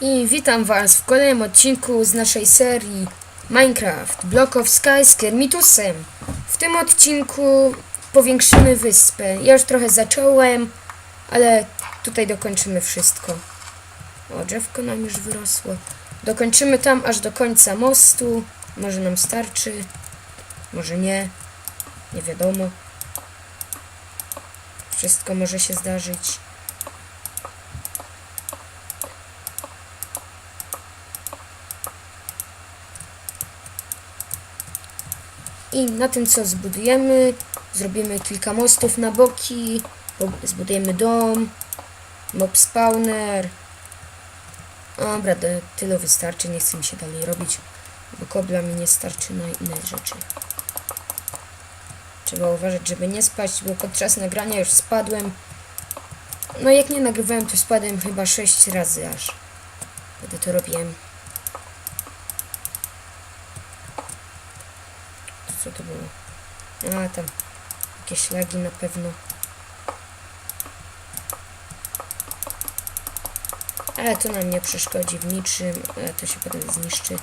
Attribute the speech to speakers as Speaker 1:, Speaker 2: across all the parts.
Speaker 1: I witam Was w kolejnym odcinku z naszej serii Minecraft Block of Sky z Kermitusem. W tym odcinku powiększymy wyspę. Ja już trochę zacząłem, ale tutaj dokończymy wszystko. O, drzewko nam już wyrosło. Dokończymy tam aż do końca mostu. Może nam starczy, może nie. Nie wiadomo. Wszystko może się zdarzyć. I na tym co zbudujemy, zrobimy kilka mostów na boki, bo- zbudujemy dom, mob spawner. Dobra, tyle wystarczy, nie chcę mi się dalej robić, bo kobla mi nie starczy na inne rzeczy. Trzeba uważać, żeby nie spaść, bo podczas nagrania już spadłem. No jak nie nagrywałem, to spadłem chyba 6 razy aż. Kiedy to robiłem. Co to było? A, tam. Jakieś lagi na pewno. Ale to nam nie przeszkodzi w niczym. To się potem zniszczy.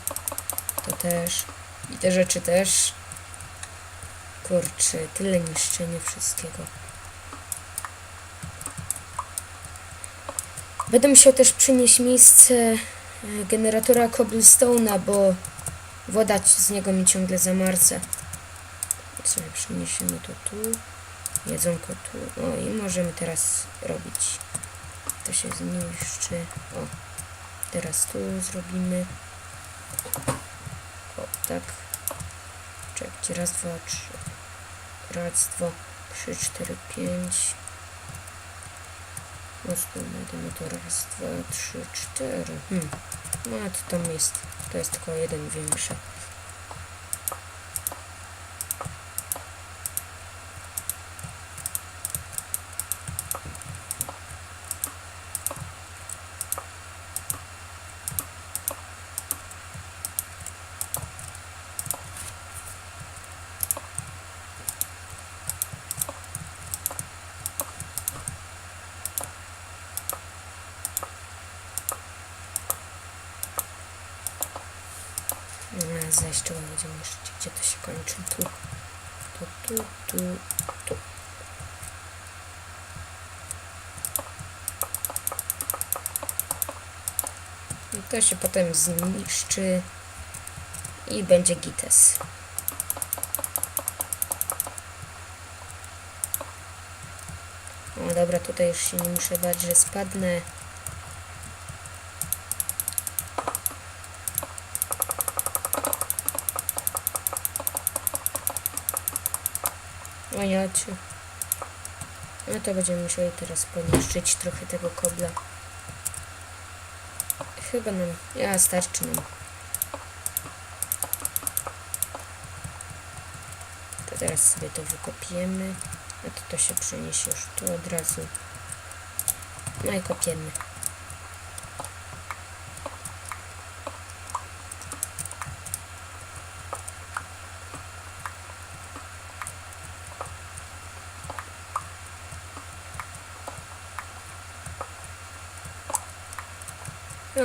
Speaker 1: To też. I te rzeczy też. Kurczę, tyle niszczenia wszystkiego. Będę musiał też przynieść miejsce e, generatora cobblestone'a, bo woda z niego mi ciągle zamarza. Sobie przeniesiemy to tu. Jedzonko tu. O i możemy teraz robić. To się zniszczy. O. Teraz tu zrobimy. O, tak. Czekajcie. Raz, dwa, trzy. Raz, dwa, trzy, cztery, pięć. Rozpłynę to raz, dwa, trzy, cztery. Hmm. No to tam jest. To jest tylko jeden większy. No, zaś trzeba będzie niszczyć, gdzie to się kończy. Tu, tu, tu, tu, tu. I to się potem zniszczy i będzie gites. O dobra, tutaj już się nie muszę bać, że spadnę. No to będziemy musieli teraz poniszczyć trochę tego kobla. Chyba nam... Ja, starczy nam. To teraz sobie to wykopiemy. A to to się przeniesie już tu od razu. No i kopiemy.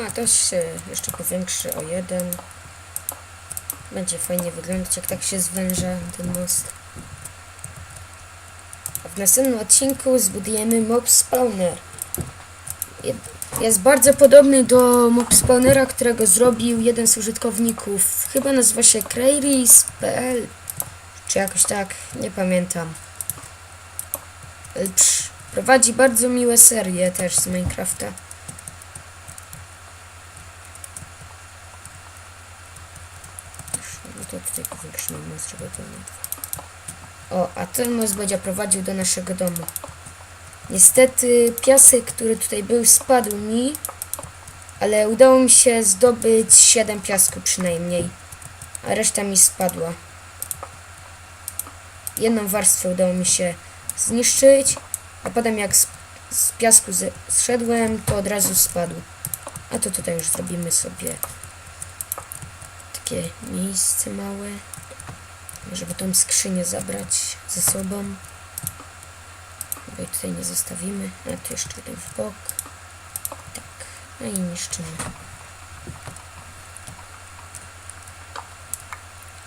Speaker 1: No to się jeszcze powiększy o jeden. Będzie fajnie wyglądać, jak tak się zwęża ten most. A w następnym odcinku zbudujemy mob spawner. Je- Jest bardzo podobny do mob spawnera, którego zrobił jeden z użytkowników. Chyba nazywa się Crairis.pl czy jakoś tak, nie pamiętam. Psz, prowadzi bardzo miłe serie też z Minecrafta. No to powiększymy most, nie O, a ten most będzie prowadził do naszego domu. Niestety piasek, który tutaj był, spadł mi, ale udało mi się zdobyć 7 piasku przynajmniej, a reszta mi spadła. Jedną warstwę udało mi się zniszczyć, a potem jak z, z piasku ze, zszedłem, to od razu spadł. A to tutaj już zrobimy sobie takie miejsce małe, żeby tą skrzynię zabrać ze sobą. Bo jej tutaj nie zostawimy. A tu jeszcze jeden w bok. Tak. No i niszczymy.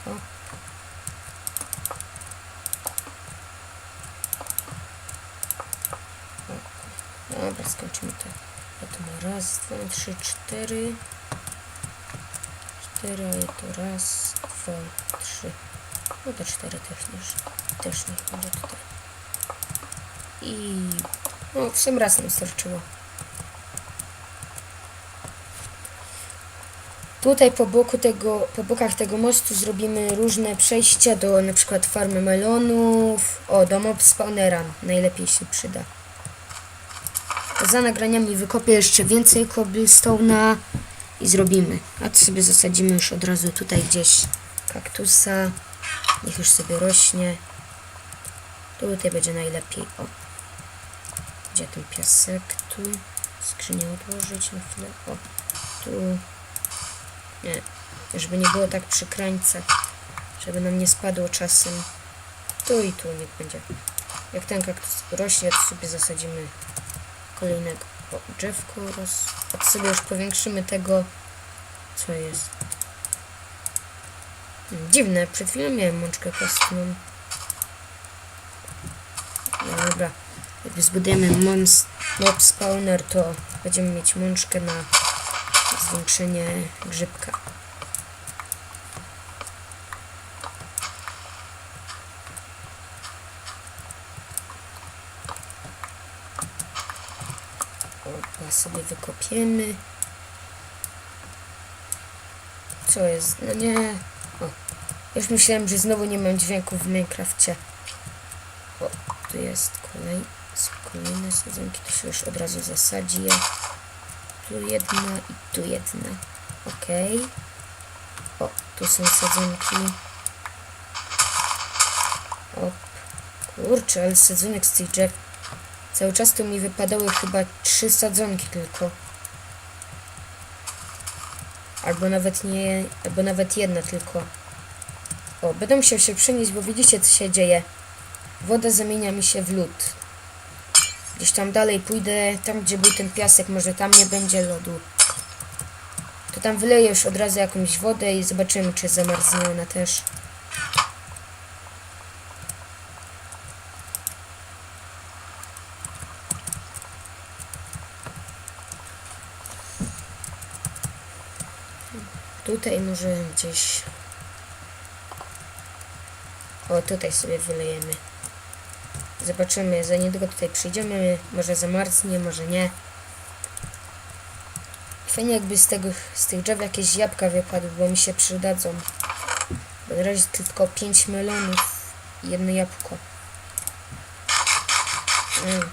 Speaker 1: O. Dobra, skończymy to. Ja tu ma raz, dwa, trzy, cztery. Cztery, a ja tu raz, dwa, trzy. No to cztery też niż. Też niech będzie tutaj. I... No, w sam raz nam starczyło. Tutaj po boku tego, po bokach tego mostu zrobimy różne przejścia do na przykład farmy melonów. O, do mob spawnera najlepiej się przyda. Za nagraniami wykopię jeszcze więcej cobblestone'a i zrobimy. A to sobie zasadzimy już od razu tutaj gdzieś kaktusa. Niech już sobie rośnie. Tutaj będzie najlepiej. O. Gdzie ten piasek? Tu. Skrzynię odłożyć na chwilę. O. Tu. Nie. Żeby nie było tak przy krańcach. Żeby nam nie spadło czasem. Tu i tu niech będzie. Jak ten kaktus rośnie, to sobie zasadzimy kolejnego drzewko to sobie już powiększymy tego, co jest. Dziwne, przed chwilą miałem mączkę kostną. No dobra, jak zbudujemy mob spawner, to będziemy mieć mączkę na zwiększenie grzybka. Opa, sobie wykopiemy. Co jest? No nie. O, już myślałem, że znowu nie mam dźwięków w Minecrafcie. O, tu jest kolej, kolejne sadzonki, to się już od razu zasadzi. Tu jedna i tu jedna. Okej. O, tu są sadzonki. O, kurczę, ale sadzonek z tych drzew. Cały czas tu mi wypadały chyba trzy sadzonki tylko. Albo nawet nie, albo nawet jedna tylko. O, będę musiał się przenieść, bo widzicie co się dzieje. Woda zamienia mi się w lód. Gdzieś tam dalej pójdę, tam gdzie był ten piasek, może tam nie będzie lodu. To tam wyleję już od razu jakąś wodę i zobaczymy, czy zamarznie ona też. Tutaj może gdzieś... O, tutaj sobie wylejemy. Zobaczymy, za niedługo tutaj przyjdziemy. Może zamarznie, może nie. Fajnie jakby z, tego, z tych drzew jakieś jabłka wypadły, bo mi się przydadzą. Bo na razie tylko 5 melonów i jedno jabłko. Mm.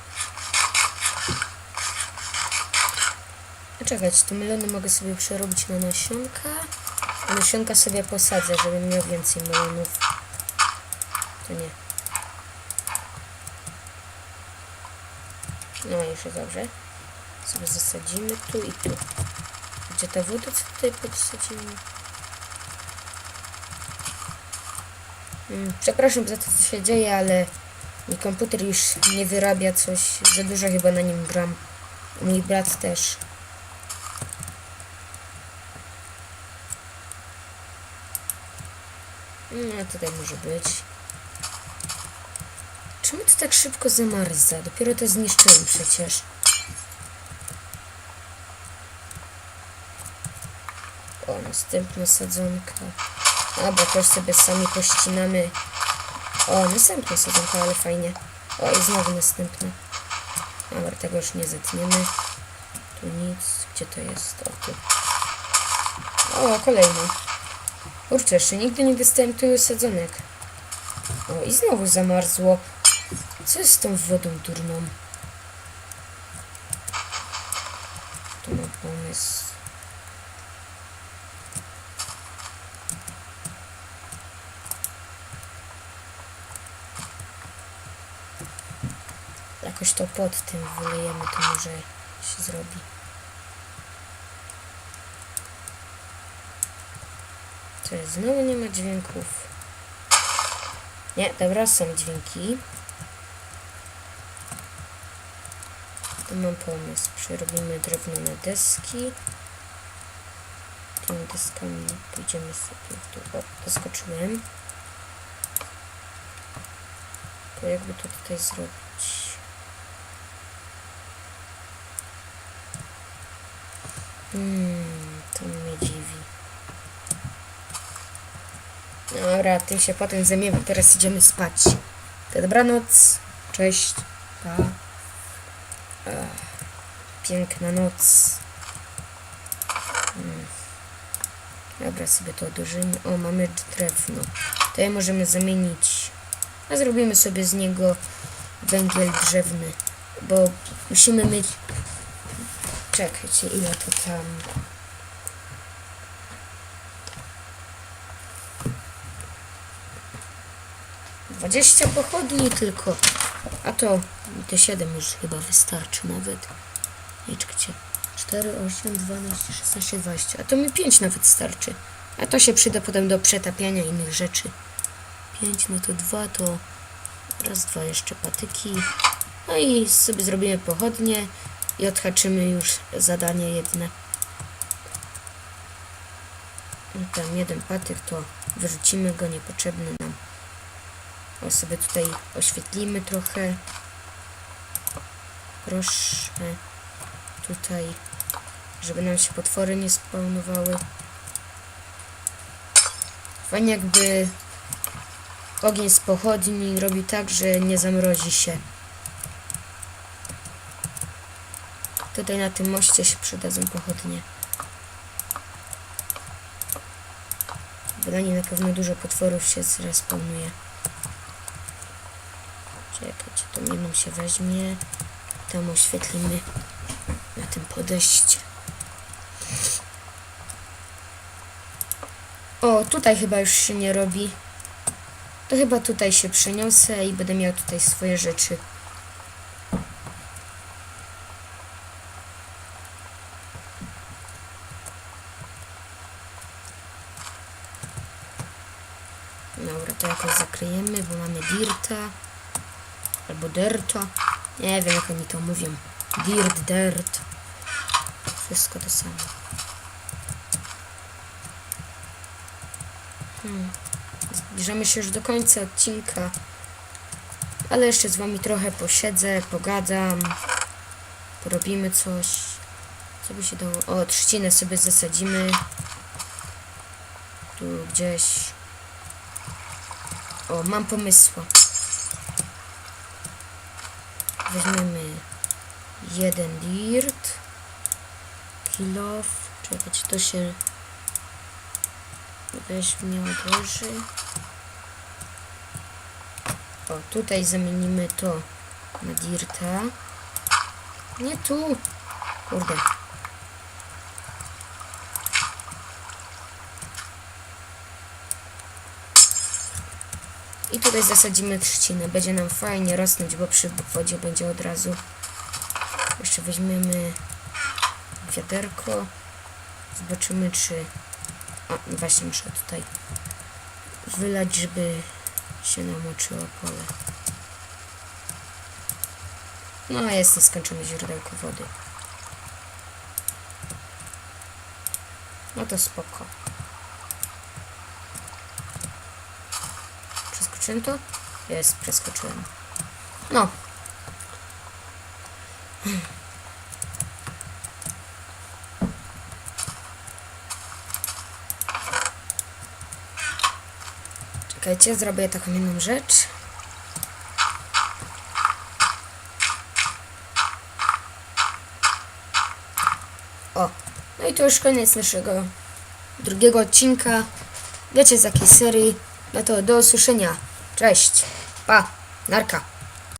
Speaker 1: A czekać, te melony mogę sobie przerobić na nasionka. Nasionka sobie posadzę, żebym miał więcej melonów. To nie. No jest dobrze. Sobie zasadzimy tu i tu. Gdzie ta woda, co tutaj podsadzimy? Mm, przepraszam za to, co się dzieje, ale mój komputer już nie wyrabia coś. Za dużo chyba na nim gram. Mój brat też. No, tutaj może być. Czemu to tak szybko zamarza? Dopiero to zniszczyłem przecież. O, następna sadzonka. Dobra, też sobie sami pościnamy. O, następna sadzonka, ale fajnie. O, i znowu następna. Dobra, tego już nie zetniemy. Tu nic. Gdzie to jest? O, tu. O, kolejna. Kurczę, jeszcze nigdy nie dostałem tylu sadzonek. O, i znowu zamarzło. Co jest z tą wodą durną? Tu mam pomysł. Jakoś to pod tym wylejemy, to może się zrobi. To jest, znowu nie ma dźwięków. Nie, dobra, są dźwięki. To mam pomysł. Przerobimy drewno na deski. Tymi deskami pójdziemy sobie dół. O, doskoczyłem. To jakby to tutaj zrobić? Hmm, Dobra, tym się potem. Teraz idziemy spać. To dobranoc. Cześć. Pa. Ach, piękna noc. Hmm. Dobra, sobie to odłożymy. O, mamy drewno. To je możemy zamienić. A zrobimy sobie z niego węgiel drzewny. Bo musimy mieć... Czekajcie, ile to tam... Dwadzieścia pochodni tylko. A to te 7 już chyba wystarczy nawet. Nie czekajcie. 4, 8, 12, 16, 20. A to mi 5 nawet starczy. A to się przyda potem do przetapiania innych rzeczy. 5, no to 2 to raz, dwa jeszcze patyki. No i sobie zrobimy pochodnie i odhaczymy już zadanie jedne. I tam jeden patyk to wyrzucimy go, niepotrzebny nam. O, sobie tutaj oświetlimy trochę. Proszę. Tutaj, żeby nam się potwory nie spawnowały. Fajnie jakby ogień z pochodni robi tak, że nie zamrozi się. Tutaj na tym moście się przydadzą pochodnie. Bo na nim na pewno dużo potworów się zrespawnuje. Czekajcie, to jedną się weźmie. Tam oświetlimy na tym podejście. O, tutaj chyba już się nie robi. To chyba tutaj się przeniosę i będę miał tutaj swoje rzeczy. Dobra, to jakoś zakryjemy, bo mamy dirta. Albo derta. Nie wiem, jak oni to mówią. Dirt, dirt. Wszystko to samo. Hmm. Zbliżamy się już do końca odcinka. Ale jeszcze z wami trochę posiedzę, pogadam. Porobimy coś. Co by się dało? O, trzcinę sobie zasadzimy. Tu gdzieś. O, mam pomysła. Weźmiemy jeden dirt. Kill off. Czekać, to się weźmie, odłoży. O, tutaj zamienimy to na dirta. Nie tu. Kurde. I tutaj zasadzimy trzcinę. Będzie nam fajnie rosnąć, bo przy wodzie będzie od razu. Jeszcze weźmiemy wiaderko. Zobaczymy, czy... A, właśnie muszę tutaj wylać, żeby się namoczyło pole. No, jest nieskończone źródełko wody. No to spoko. Jest, przeskoczyłem. No. Czekajcie, zrobię taką jedną rzecz. O, no i to już koniec naszego drugiego odcinka. Wiecie z jakiej serii. No to do usłyszenia. Cześć. Pa. Narka.